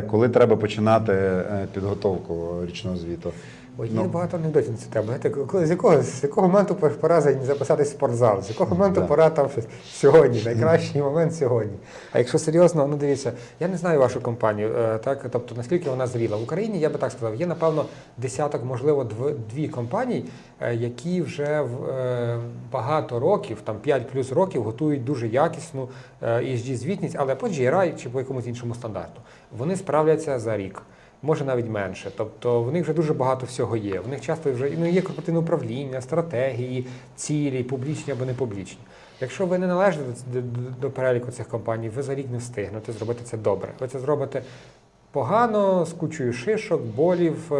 Коли треба починати е, підготовку річного звіту? Ой, є Ну. багато анекдотів на цю тему. Знаєте, з, якого, з якого моменту пора записатись в спортзал, з якого моменту Да. пора там щось сьогодні, найкращий момент сьогодні. А якщо серйозно, ну дивіться, я не знаю вашу компанію, е, так, тобто наскільки вона зріла. В Україні, я би так сказав, є, напевно, десяток, можливо, дві компанії, е, які вже в, е, багато років, там 5 плюс років, готують дуже якісну е, ESG-звітність, але по GRI чи по якомусь іншому стандарту. Вони справляться за рік. Може навіть менше. Тобто в них вже дуже багато всього є. В них часто вже ну, є корпоративне управління, стратегії, цілі, публічні або не публічні. Якщо ви не належите до, до, до переліку цих компаній, ви за рік не встигнете зробити це добре. Ви це зробите погано, з кучою шишок, болів.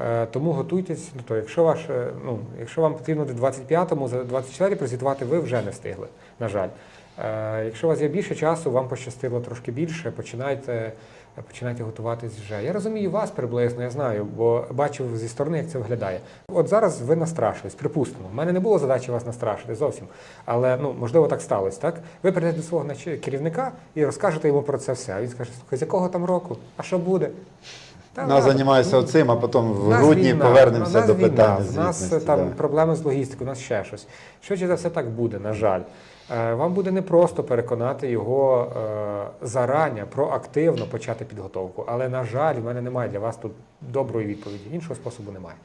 Е, тому готуйтесь. Ну, то, якщо, ваш, е, ну, якщо вам потрібно до 25-му, за 24 прозвітувати, ви вже не встигли, на жаль. Е, Якщо у вас є більше часу, вам пощастило трошки більше, починайте, починайте готуватись вже. Я розумію вас приблизно, я знаю, бо бачив зі сторони, як це виглядає. От зараз ви настрашились, припустимо. У мене не було задачі вас настрашити зовсім. Але ну, можливо так сталося, так? Ви прийдете до свого керівника і розкажете йому про це все. А він скаже, слухай, з якого там року? А що буде? Та ладно, займаюся ну, оцим, а потім в грудні війна, повернемося до питання У нас там да. проблеми з логістикою, у нас ще щось. Швидше за все так буде, на жаль. Е, Вам буде непросто переконати його е, зарання, проактивно почати підготовку. Але, на жаль, в мене немає для вас тут доброї відповіді. Іншого способу немає.